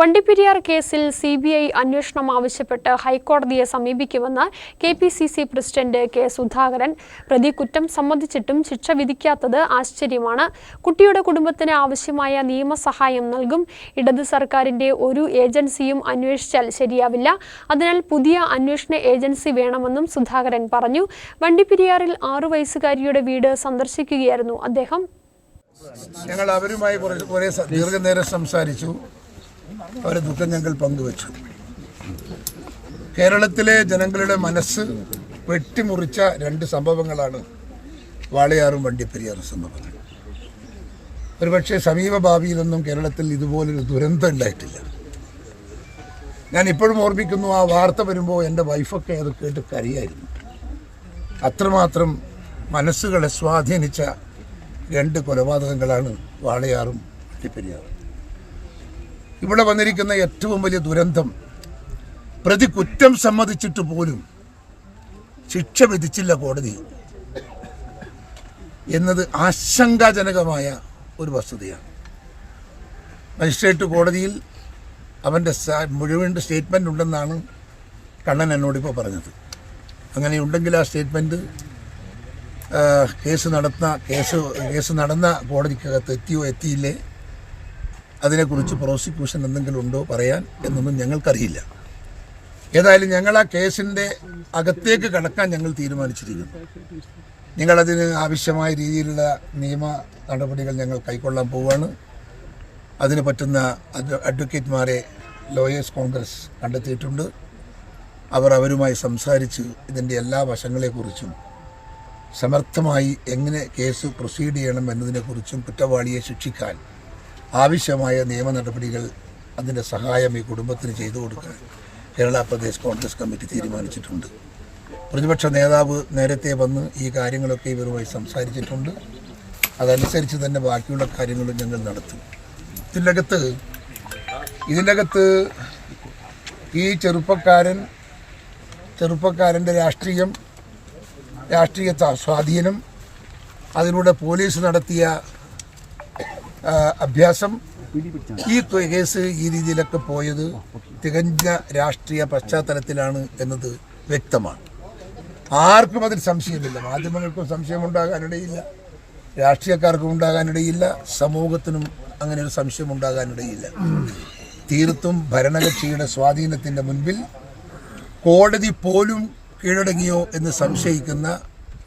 വണ്ടിപ്പെരിയാർ കേസിൽ C B I അന്വേഷണം ആവശ്യപ്പെട്ട് ഹൈക്കോടതിയെ സമീപിക്കുമെന്ന് K P C C president K Sudhakaran. പ്രതി കുറ്റം സമ്മതിച്ചിട്ടും ശിക്ഷ വിധിക്കാത്തത് ആശ്ചര്യമാണ്. കുട്ടിയുടെ കുടുംബത്തിന് ആവശ്യമായ നിയമസഹായം നൽകും. ഇടത് സർക്കാരിന്റെ ഒരു ഏജൻസിയും അന്വേഷിച്ചാൽ ശരിയാവില്ല. അതിനാൽ പുതിയ അന്വേഷണ ഏജൻസി വേണമെന്നും സുധാകരൻ പറഞ്ഞു. വണ്ടിപ്പെരിയാറിൽ ആറു വയസ്സുകാരിയുടെ വീട് സന്ദർശിക്കുകയായിരുന്നു അദ്ദേഹം. ഞങ്ങൾ അവരുമായി കുറേ ദീർഘനേരം സംസാരിച്ചു. അവരെ ദുഃഖം ഞങ്ങൾ പങ്കുവച്ചു. കേരളത്തിലെ ജനങ്ങളുടെ മനസ്സ് വെട്ടിമുറിച്ച രണ്ട് സംഭവങ്ങളാണ് വാളയാറും വണ്ടിപ്പെരിയാറും സംഭവങ്ങൾ. ഒരുപക്ഷെ സമീപ ഭാവിയിലൊന്നും കേരളത്തിൽ ഇതുപോലൊരു ദുരന്തം ഉണ്ടായിട്ടില്ല. ഞാൻ ഇപ്പോഴും ഓർമ്മിക്കുന്നു ആ വാർത്ത വരുമ്പോൾ എന്റെ വൈഫൊക്കെ അത് കേട്ട് കരയായിരുന്നു. അത്രമാത്രം മനസ്സുകളെ സ്വാധീനിച്ച രണ്ട് കൊലപാതകങ്ങളാണ് വാളയാറും വണ്ടിപ്പെരിയാറും. ഇവിടെ വന്നിരിക്കുന്ന ഏറ്റവും വലിയ ദുരന്തം പ്രതി കുറ്റം സമ്മതിച്ചിട്ട് പോലും ശിക്ഷ വിധിച്ചില്ല കോടതി എന്നത് ആശങ്കാജനകമായ ഒരു വസ്തുതയാണ്. മജിസ്ട്രേറ്റ് കോടതിയിൽ അവന്റെ മുഴുവൻ സ്റ്റേറ്റ്മെന്റ് ഉണ്ടെന്നാണ് കണ്ണൻ എന്നോടിപ്പോൾ പറഞ്ഞത്. അങ്ങനെയുണ്ടെങ്കിൽ ആ സ്റ്റേറ്റ്മെന്റ് കേസ് നടന്ന കേസ് കേസ് നടന്ന കോടതിക്കകത്ത് എത്തിയോ എത്തിയില്ലേ? അതിനെക്കുറിച്ച് പ്രോസിക്യൂഷൻ എന്തെങ്കിലും ഉണ്ടോ പറയാൻ എന്നൊന്നും ഞങ്ങൾക്കറിയില്ല. ഏതായാലും ഞങ്ങൾ ആ കേസിന്റെ അകത്തേക്ക് കടക്കാൻ ഞങ്ങൾ തീരുമാനിച്ചിരിക്കുന്നു. ഞങ്ങളതിന് ആവശ്യമായ രീതിയിലുള്ള നിയമ നടപടികൾ ഞങ്ങൾ കൈക്കൊള്ളാൻ പോവുകയാണ്. അതിന് പറ്റുന്ന അഡ്വക്കേറ്റ്മാരെ ലോയേഴ്സ് കോൺഗ്രസ് കണ്ടെത്തിയിട്ടുണ്ട്. അവർ അവരുമായി സംസാരിച്ച് ഇതിന്റെ എല്ലാ വശങ്ങളെക്കുറിച്ചും സമർത്ഥമായി എങ്ങനെ കേസ് പ്രൊസീഡ് ചെയ്യണം എന്നതിനെക്കുറിച്ചും കുറ്റവാളിയെ ശിക്ഷിക്കാൻ ആവശ്യമായ നിയമ നടപടികൾ അതിന്റെ സഹായം ഈ കുടുംബത്തിന് ചെയ്തു കൊടുക്കാൻ കേരള പ്രദേശ് കോൺഗ്രസ് കമ്മിറ്റി തീരുമാനിച്ചിട്ടുണ്ട്. പ്രതിപക്ഷ നേതാവ് നേരത്തെ വന്ന് ഈ കാര്യങ്ങളൊക്കെ ഇവരുമായി സംസാരിച്ചിട്ടുണ്ട്. അതനുസരിച്ച് തന്നെ ബാക്കിയുള്ള കാര്യങ്ങളും ഞങ്ങൾ നടത്തും. ഇതിനകത്ത് ഇതിനകത്ത് ഈ ചെറുപ്പക്കാരൻ ചെറുപ്പക്കാരന്റെ രാഷ്ട്രീയം രാഷ്ട്രീയ സ്വാധീനം അതിലൂടെ പോലീസ് നടത്തിയ അഭ്യാസം. ഈ കേസ് ഈ രീതിയിലൊക്കെ പോയത് തികഞ്ഞ രാഷ്ട്രീയ പശ്ചാത്തലത്തിലാണ് എന്നത് വ്യക്തമാണ്. ആർക്കും അതിൽ സംശയമില്ല. മാധ്യമങ്ങൾക്കും സംശയമുണ്ടാകാനിടയില്ല. രാഷ്ട്രീയക്കാർക്കും ഉണ്ടാകാനിടയില്ല. സമൂഹത്തിനും അങ്ങനെ ഒരു സംശയം ഉണ്ടാകാനിടയില്ല തീർത്തും ഭരണകക്ഷിയുടെ സ്വാധീനത്തിന്റെ മുൻപിൽ കോടതി പോലും കീഴടങ്ങിയോ എന്ന് സംശയിക്കുന്ന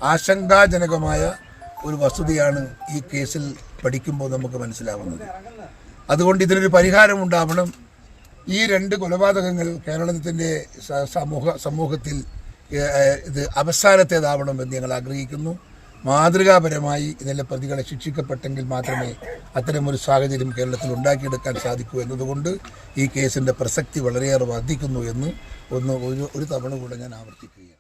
ആശങ്കാജനകമായ ഒരു വസ്തുതയാണ് ഈ കേസിൽ പഠിക്കുമ്പോൾ നമുക്ക് മനസ്സിലാവുന്നത്. അതുകൊണ്ട് ഇതിനൊരു പരിഹാരം ഉണ്ടാവണം. ഈ രണ്ട് കൊലപാതകങ്ങൾ കേരളത്തിന്റെ സമൂഹ സമൂഹത്തിൽ ഇത് അവസാനത്തേതാവണം എന്ന് ഞങ്ങൾ ആഗ്രഹിക്കുന്നു. മാതൃകാപരമായി ഇതിലെ പ്രതികളെ ശിക്ഷിക്കപ്പെട്ടെങ്കിൽ മാത്രമേ അത്തരമൊരു സാഹചര്യം കേരളത്തിൽ ഉണ്ടാക്കിയെടുക്കാൻ സാധിക്കൂ എന്നതുകൊണ്ട് ഈ കേസിന്റെ പ്രസക്തി വളരെയേറെ വർദ്ധിക്കുന്നു എന്ന് ഒന്ന് ഒരു ഒരു തവണ കൂടെ ഞാൻ ആവർത്തിക്കുകയാണ്.